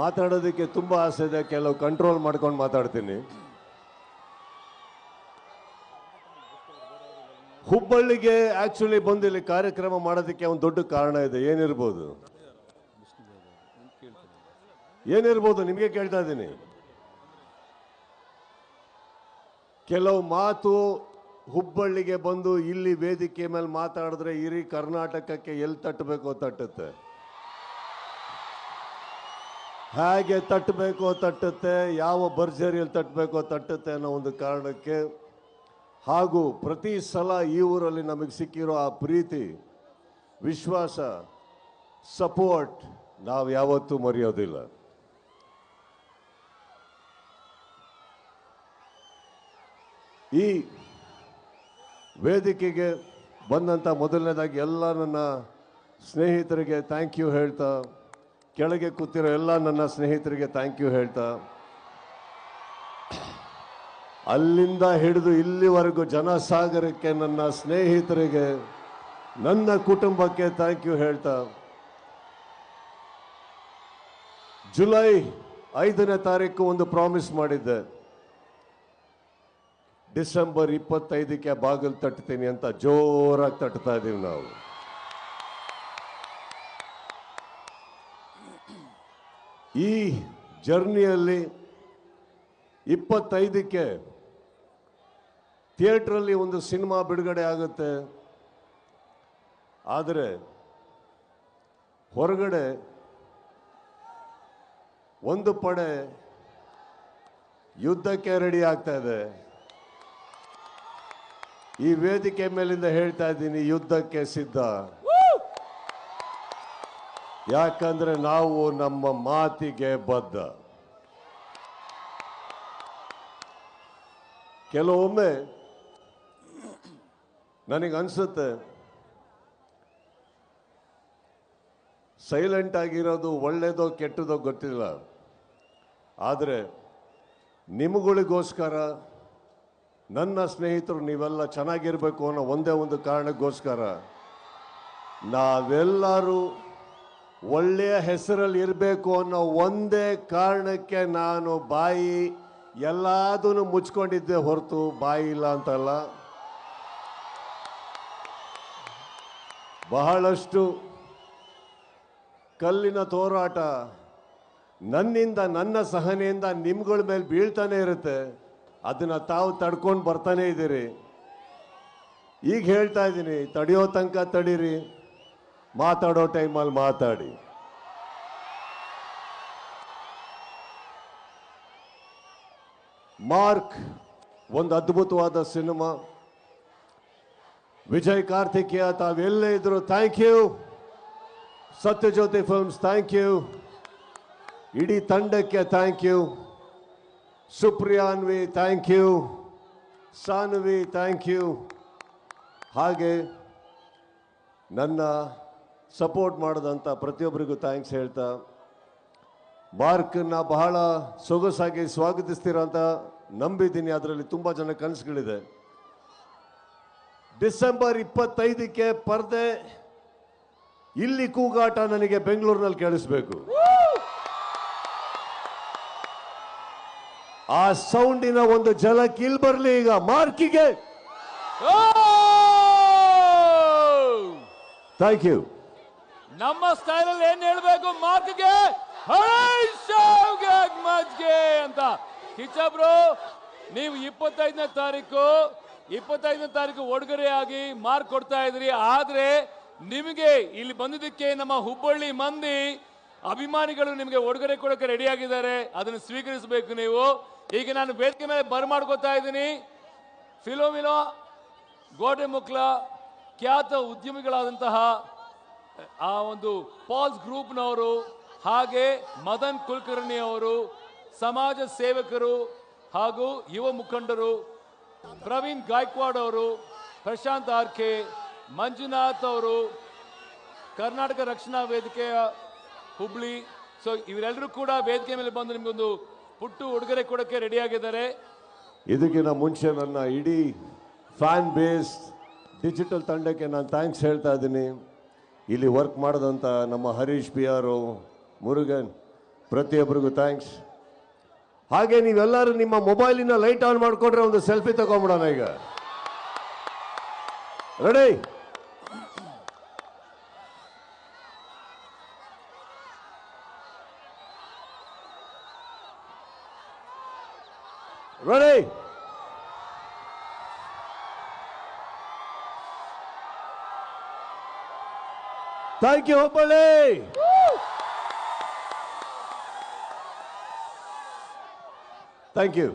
ಮಾತಾಡೋದಕ್ಕೆ ತುಂಬ ಆಸೆ ಇದೆ. ಕೆಲವು ಕಂಟ್ರೋಲ್ ಮಾಡ್ಕೊಂಡು ಮಾತಾಡ್ತೀನಿ. ಹುಬ್ಬಳ್ಳಿಗೆ ಆಕ್ಚುಲಿ ಬಂದು ಇಲ್ಲಿ ಕಾರ್ಯಕ್ರಮ ಮಾಡೋದಕ್ಕೆ ಒಂದು ದೊಡ್ಡ ಕಾರಣ ಇದೆ. ಏನಿರ್ಬೋದು? ಏನಿರ್ಬೋದು? ನಿಮಗೆ ಕೇಳ್ತಾ ಇದ್ದೀನಿ. ಕೆಲವು ಮಾತು ಹುಬ್ಬಳ್ಳಿಗೆ ಬಂದು ಇಲ್ಲಿ ವೇದಿಕೆ ಮೇಲೆ ಮಾತಾಡಿದ್ರೆ ಇಡೀ ಕರ್ನಾಟಕಕ್ಕೆ ಎಲ್ಲಿ ತಟ್ಟಬೇಕೋ ತಟ್ಟುತ್ತೆ? ಹೇಗೆ ತಟ್ಟಬೇಕೋ ತಟ್ಟುತ್ತೆ, ಯಾವ ಭರ್ಜರಿಯಲ್ಲಿ ತಟ್ಟಬೇಕೋ ತಟ್ಟುತ್ತೆ ಅನ್ನೋ ಒಂದು ಕಾರಣಕ್ಕೆ ಹಾಗೂ ಪ್ರತಿ ಸಲ ಈ ಊರಲ್ಲಿ ನಮಗೆ ಸಿಕ್ಕಿರೋ ಆ ಪ್ರೀತಿ, ವಿಶ್ವಾಸ ಸಪೋರ್ಟ್ ನಾವು ಯಾವತ್ತೂ ಮರೆಯೋದಿಲ್ಲ. ಈ ವೇದಿಕೆಗೆ ಬಂದಂಥ ಮೊದಲನೇದಾಗಿ ಎಲ್ಲ ನನ್ನ ಸ್ನೇಹಿತರಿಗೆ ಥ್ಯಾಂಕ್ ಯು ಹೇಳ್ತಾ ಕೆಳಗೆ ಕೂತಿರೋ ಎಲ್ಲ ನನ್ನ ಸ್ನೇಹಿತರಿಗೆ ಥ್ಯಾಂಕ್ ಯು ಹೇಳ್ತಾ, ಅಲ್ಲಿಂದ ಹಿಡಿದು ಇಲ್ಲಿವರೆಗೂ ಜನಸಾಗರಕ್ಕೆ ನನ್ನ ಸ್ನೇಹಿತರಿಗೆ, ನನ್ನ ಕುಟುಂಬಕ್ಕೆ ಥ್ಯಾಂಕ್ ಯು ಹೇಳ್ತಾ, ಜುಲೈ ಐದನೇ ತಾರೀಕು ಒಂದು ಪ್ರಾಮಿಸ್ ಮಾಡಿದ್ದೆ. ಡಿಸೆಂಬರ್ ಇಪ್ಪತ್ತೈದಕ್ಕೆ ಬಾಗಿಲು ತಟ್ತೀನಿ ಅಂತ ಜೋರಾಗಿ ತಟ್ತಾ ಇದ್ದೀವಿ ನಾವು. ಈ ಜರ್ನಿಯಲ್ಲಿ ಇಪ್ಪತ್ತೈದಕ್ಕೆ ಥಿಯೇಟ್ರಲ್ಲಿ ಒಂದು ಸಿನಿಮಾ ಬಿಡುಗಡೆ ಆಗುತ್ತೆ. ಆದರೆ ಹೊರಗಡೆ ಒಂದು ಪಡೆ ಯುದ್ಧಕ್ಕೆ ರೆಡಿ ಆಗ್ತಾ ಇದೆ. ಈ ವೇದಿಕೆ ಮೇಲಿಂದ ಹೇಳ್ತಾ ಇದ್ದೀನಿ, ಯುದ್ಧಕ್ಕೆ ಸಿದ್ಧ. ಯಾಕಂದ್ರೆ ನಾವು ನಮ್ಮ ಮಾತಿಗೆ ಬದ್ಧ. ಕೆಲವೊಮ್ಮೆ ನನಗೆ ಅನ್ಸುತ್ತೆ ಸೈಲೆಂಟ್ ಆಗಿರೋದು ಒಳ್ಳೇದೋ ಕೆಟ್ಟದೋ ಗೊತ್ತಿಲ್ಲ. ಆದರೆ ನಿಮಗಳಿಗೋಸ್ಕರ, ನನ್ನ ಸ್ನೇಹಿತರು ನೀವೆಲ್ಲ ಚೆನ್ನಾಗಿರಬೇಕು ಅನ್ನೋ ಒಂದೇ ಒಂದು ಕಾರಣಕ್ಕೋಸ್ಕರ ನಾವೆಲ್ಲರೂ ಒಳ್ಳೆಯ ಹೆಸರಲ್ಲಿ ಇರಬೇಕು ಅನ್ನೋ ಒಂದೇ ಕಾರಣಕ್ಕೆ ನಾನು ಬಾಯಿ ಎಲ್ಲದನ್ನು ಮುಚ್ಕೊಂಡಿದ್ದೆ ಹೊರತು ಬಾಯಿ ಇಲ್ಲ ಅಂತಲ್ಲ. ಬಹಳಷ್ಟು ಕಲ್ಲಿನ ತೋರಾಟ ನನ್ನಿಂದ, ನನ್ನ ಸಹನೆಯಿಂದ ನಿಮ್ಗಳ ಮೇಲೆ ಬೀಳ್ತಾನೆ ಇರುತ್ತೆ. ಅದನ್ನು ತಾವು ತಡ್ಕೊಂಡು ಬರ್ತಾನೆ ಇದ್ದೀರಿ. ಈಗ ಹೇಳ್ತಾ ಇದ್ದೀನಿ, ತಡೆಯೋ ತನಕ ತಡೀರಿ. ಮಾತಾಡೋ ಟೈಮಲ್ಲಿ ಮಾತಾಡಿ. ಮಾರ್ಕ್, ಒಂದು ಅದ್ಭುತವಾದ ಸಿನಿಮಾ. ವಿಜಯ್ ಕಾರ್ತಿಕೇಯ, ತಾವೆಲ್ಲೇ ಇದ್ರು thank you. Sathyajyothi Films, thank you. ಇಡೀ ತಂಡಕ್ಕೆ thank you. Supriyanvi thank you. Sanvi, thank you. ಹಾಗೆ ನನ್ನ ಸಪೋರ್ಟ್ ಮಾಡಿದಂಥ ಪ್ರತಿಯೊಬ್ಬರಿಗೂ ಥ್ಯಾಂಕ್ಸ್ ಹೇಳ್ತಾ ಮಾರ್ಕನ್ನ ಬಹಳ ಸೊಗಸಾಗಿ ಸ್ವಾಗತಿಸ್ತೀರ ಅಂತ ನಂಬಿದ್ದೀನಿ ಅದರಲ್ಲಿ ತುಂಬ ಜನ ಕನಸುಗಳಿದೆ. ಡಿಸೆಂಬರ್ ಇಪ್ಪತ್ತೈದಕ್ಕೆ ಪರ್ದೆ ಇಲ್ಲಿ ಕೂಗಾಟ ನನಗೆ ಬೆಂಗಳೂರಿನಲ್ಲಿ ಕೇಳಿಸ್ಬೇಕು. ಆ ಸೌಂಡಿನ ಒಂದು ಜಲಕ್ ಇಲ್ಲಿ ಬರಲಿ ಈಗ ಮಾರ್ಕಿಗೆ. ಥ್ಯಾಂಕ್ ಯು ನಮ್ಮ ಸ್ಟೈಲ್ ಅಲ್ಲಿ ಏನ್ ಹೇಳ್ಬೇಕು? ಮಾರ್ಕ್ಗೆ ಮಜ್ಗೆ ಅಂತ. ಕಿಚ್ಚಬ್ರು ನೀವು ಇಪ್ಪತ್ತೈದನೇ ತಾರೀಕು ಇಪ್ಪತ್ತೈದನೇ ತಾರೀಕು ಉಡುಗೊರೆಯಾಗಿ ಮಾರ್ಕ್ ಕೊಡ್ತಾ ಇದ್ರಿ. ಆದ್ರೆ ನಿಮಗೆ ಇಲ್ಲಿ ಬಂದಿದ್ದಕ್ಕೆ ನಮ್ಮ ಹುಬ್ಬಳ್ಳಿ ಮಂದಿ ಅಭಿಮಾನಿಗಳು ನಿಮಗೆ ಒಡಗರೆ ಕೊಡೋಕೆ ರೆಡಿ ಆಗಿದ್ದಾರೆ ಅದನ್ನು ಸ್ವೀಕರಿಸಬೇಕು ನೀವು. ಈಗ ನಾನು ವೇದಿಕೆ ಮೇಲೆ ಬರಮಾಡ್ಕೋತಾ ಇದ್ದೀನಿ. ಫಿಲೋಮಿಲೋ ಗೋಡೆ ಮುಕ್ಲ ಖ್ಯಾತ ಉದ್ಯಮಿಗಳಾದಂತಹ ಆ ಒಂದು ಪಾಲ್ಸ್ ಗ್ರೂಪ್ನವರು ಹಾಗೆ ಮದನ್ ಕುಲಕರ್ಣಿ ಅವರು ಸಮಾಜ ಸೇವಕರು ಹಾಗೂ ಯುವ ಮುಖಂಡರು, ಪ್ರವೀಣ್ ಗಾಯಕ್ವಾಡ್ ಅವರು, ಪ್ರಶಾಂತ್ ಆರ್ಕೆ, ಮಂಜುನಾಥ್ ಅವರು, ಕರ್ನಾಟಕ ರಕ್ಷಣಾ ವೇದಿಕೆಯ ಹುಬ್ಳಿ. ಸೊ ಇವರೆಲ್ಲರೂ ಕೂಡ ವೇದಿಕೆ ಮೇಲೆ ಬಂದು ನಿಮಗೊಂದು ಪುಟ್ಟು ಉಡುಗೊರೆ ಕೊಡೋಕ್ಕೆ ರೆಡಿಯಾಗಿದ್ದಾರೆ ಇದಕ್ಕಿಂತ ಮುಂಚೆ ನನ್ನ ಇಡೀ ಫ್ಯಾನ್ ಬೇಸ್ ಡಿಜಿಟಲ್ ತಂಡಕ್ಕೆ ನಾನು ಥ್ಯಾಂಕ್ಸ್ ಹೇಳ್ತಾ ಇದ್ದೀನಿ. ಇಲ್ಲಿ ವರ್ಕ್ ಮಾಡಿದಂಥ ನಮ್ಮ ಹರೀಶ್ ಪಿ ಆರು ಮುರುಗನ್, ಪ್ರತಿಯೊಬ್ಬರಿಗೂ ಥ್ಯಾಂಕ್ಸ್ ಹಾಗೆ ನೀವೆಲ್ಲರೂ ನಿಮ್ಮ ಮೊಬೈಲಿನ ಲೈಟ್ ಆನ್ ಮಾಡಿಕೊಂಡ್ರೆ ಒಂದು ಸೆಲ್ಫಿ ತಗೊಂಬಿಡೋಣ ಈಗ. Ready ready thank you Hubballi thank you